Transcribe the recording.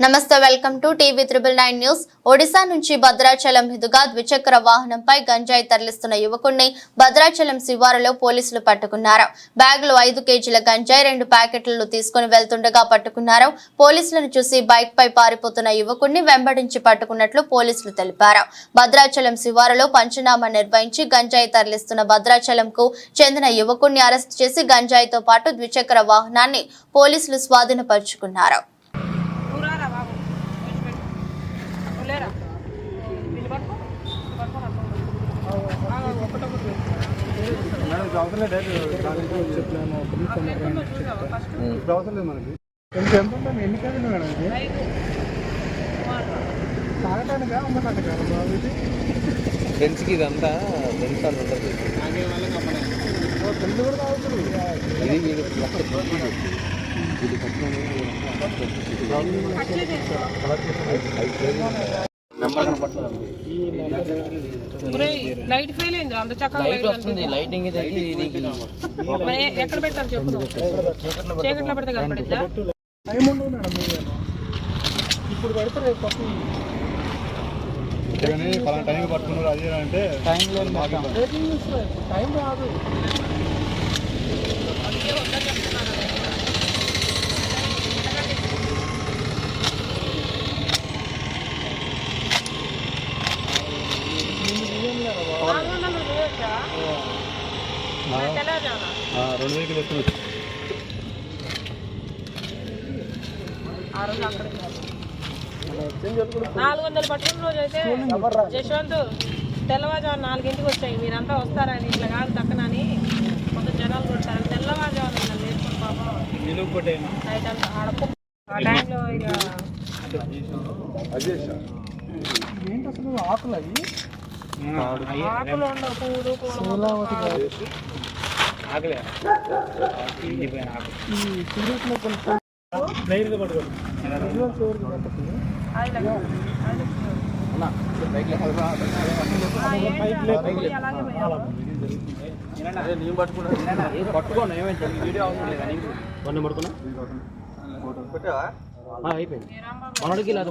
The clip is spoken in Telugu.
నమస్తే welcome to TV triple nine news. Odisha నుంచి భద్రాచలం మీదుగా ద్విచక్ర వాహనంపై గంజాయి తరలిస్తున్న యువకుణ్ణి భద్రాచలం శివారులో పోలీసులు పట్టుకున్నారు. బ్యాగులో ఐదు కేజీల గంజాయి రెండు ప్యాకెట్లను తీసుకుని వెళ్తుండగా పట్టుకున్నారు. పోలీసులను చూసి బైక్ పై పారిపోతున్న యువకుణ్ణి వెంబడించి పట్టుకున్నట్లు పోలీసులు తెలిపారు. భద్రాచలం శివారులో పంచనామా నిర్వహించి గంజాయి తరలిస్తున్న భద్రాచలంకు చెందిన యువకుణ్ణి అరెస్ట్ చేసి గంజాయితో పాటు ద్విచక్ర వాహనాన్ని పోలీసులు స్వాధీనపరుచుకున్నారు. ఫ్రెండ్స్కి ఇదంతా ఫ్రెండ్స్ అని ఉంటుంది. ఇది ఇది. ఇది. ఒరేయ్, లైట్ ఫెయిల్ అయింది అంత చక్కగా లైట్ వస్తుంది లైటింగ్ ఎక్కడ పెట్టాలి చెప్పు. చీకట్లో పెడితే కనపడిద్దా టైం ఉండదు మేడం మీరు ఇప్పుడు పెడితే రేపు టైంకి పట్టుకున్నారు? అది అంటే టైం లేదు. టైం రాదు నాలుగు వందలు చేయొచ్చా మరి తెల్లవారుజామున. ఆ, రెండు వేలు ఎత్తుకోవచ్చు ఆ రోజు అక్కడికి నాలుగు వందలు పట్టుకున్న రోజు అయితే యశ్వంత్ తెల్లవారుజాము నాలుగింటికి వచ్చాయి. మీరంతా వస్తారని ఇట్లా కాదు దక్కనని కొంత జనాలు కొడతారు. తెల్లవారుజాము నన్ను లేచుకుని పాపం. ఆ టైంలో ఇక ఏంటి అసలు ఆకులు అవి? పట్టుకోండి ఏమైంది? వీడియో అవసరం లేదా నీకు? పడుతున్నా అయిపోయింది. మనోడికి లేదా